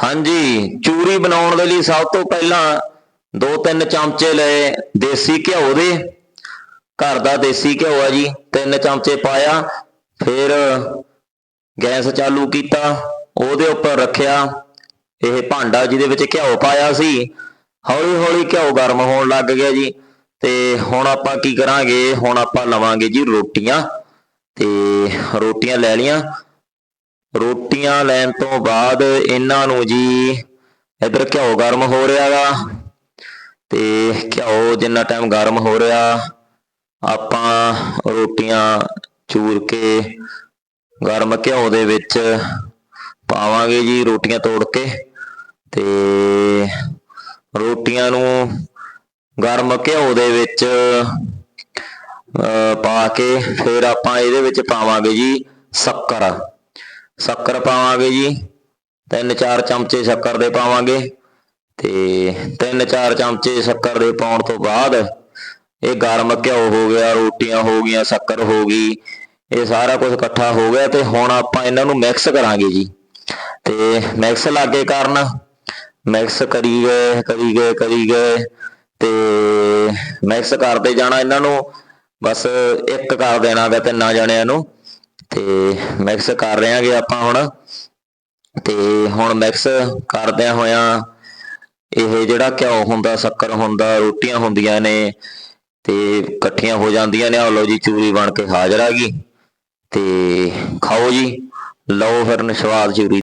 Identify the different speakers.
Speaker 1: ਹਾਂਜੀ, ਚੂਰੀ ਬਣਾਉਣ ਦੇ ਲਈ ਸਭ ਤੋਂ ਪਹਿਲਾਂ 2-3 ਚਮਚੇ ਲਏ ਦੇਸੀ ਘਿਓ ਦੇ। ਘਰ ਦਾ ਦੇਸੀ ਘਿਓ ਆ ਜੀ 3 ਚਮਚੇ ਪਾਇਆ, ਫਿਰ ਗੈਸ ਚਾਲੂ ਕੀਤਾ, ਉਹਦੇ ਉੱਪਰ ਰੱਖਿਆ। ਇਹ ਭਾਂਡਾ ਜਿਹਦੇ ਵਿੱਚ ਘਿਓ ਪਾਇਆ ਸੀ ਹੌਲੀ ਹੌਲੀ ਘਿਓ ਗਰਮ ਹੋਣ ਲੱਗ ਗਿਆ ਜੀ। ਤੇ ਹੁਣ ਆਪਾਂ ਕੀ ਕਰਾਂਗੇ, ਹੁਣ ਆਪਾਂ ਲਵਾਂਗੇ ਜੀ ਰੋਟੀਆਂ। ਤੇ ਰੋਟੀਆਂ ਲੈ ਲੀਆਂ ਰੋਟੀਆਂ ਲੈਣ ਤੋਂ ਬਾਅਦ ਇਹਨਾਂ ਨੂੰ ਜੀ ਇਧਰ ਘਿਓ ਗਰਮ ਹੋ ਰਿਹਾ ਰਿਹਾਗਾ ਤੇ ਘਿਓ ਜਿੰਨਾ ਟਾਈਮ ਗਰਮ ਹੋ ਰਿਹਾ, ਆਪਾਂ ਰੋਟੀਆਂ ਚੂਰ ਕੇ ਗਰਮ ਘਿਓ ਦੇ ਵਿੱਚ ਪਾਵਾਂਗੇ ਜੀ ਰੋਟੀਆਂ ਤੋੜ ਕੇ ਤੇ ਰੋਟੀਆਂ ਨੂੰ ਗਰਮ ਘਿਓ ਦੇ ਵਿੱਚ, ਅਹ ਪਾ ਕੇ ਫਿਰ ਆਪਾਂ ਇਹਦੇ ਵਿੱਚ ਪਾਵਾਂਗੇ ਜੀ ਸ਼ੱਕਰ। ਸ਼ੱਕਰ ਪਾਵਾਂਗੇ ਜੀ। ਤਿੰਨ ਚਾਰ ਚਮਚੇ ਸ਼ੱਕਰ ਦੇ ਪਾਵਾਂਗੇ। ਤੇ ਤਿੰਨ ਚਾਰ ਚਮਚੇ ਸ਼ੱਕਰ ਦੇ ਪਾਉਣ ਤੋਂ ਬਾਅਦ ਇਹ ਗਰਮ ਘਿਓ ਹੋ ਗਿਆ, ਰੋਟੀਆਂ ਹੋ ਗਈਆਂ, ਸ਼ੱਕਰ ਹੋ ਗਈ, ਇਹ ਸਾਰਾ ਕੁਝ ਇਕੱਠਾ ਹੋ ਗਿਆ ਤੇ ਹੁਣ ਆਪਾਂ ਇਹਨਾਂ ਨੂੰ ਮਿਕਸ ਕਰਾਂਗੇ ਜੀ। ਤੇ ਮਿਕਸ ਲਾਗੇ ਕਰਨ, ਮਿਕਸ ਕਰੀ ਗਏ ਕਰੀ ਗਏ ਕਰੀ ਗਏ, ਤੇ ਮਿਕਸ ਕਰਦੇ ਜਾਣਾ ਇਹਨਾਂ ਨੂੰ। ਬਸ ਇੱਕ ਕਰ ਦੇਣਾ ਗਾ ਤਿੰਨਾਂ ਜਣਿਆਂ ਨੂੰ। ਤੇ ਮਿਕਸ ਕਰ ਰਹੇ ਆਂਗੇ ਆਪਾਂ ਹੁਣ। ਤੇ ਹੁਣ ਮਿਕਸ ਕਰਦਿਆਂ ਹੋਇਆਂ ਇਹ ਜਿਹੜਾ ਘਿਓ ਹੁੰਦਾ, ਸ਼ੱਕਰ ਹੁੰਦਾ, ਰੋਟੀਆਂ ਹੁੰਦੀਆਂ ਨੇ ਤੇ ਇਕੱਠੀਆਂ ਹੋ ਜਾਂਦੀਆਂ ਨੇ। ਆਹ ਲਓ ਜੀ, ਚੂਰੀ ਬਣ ਕੇ ਹਾਜ਼ਰ ਆ ਗਈ। ਤੇ ਖਾਓ ਜੀ। ਲਓ ਫਿਰ ਨਿਸਵਾਦ ਚੂਰੀ।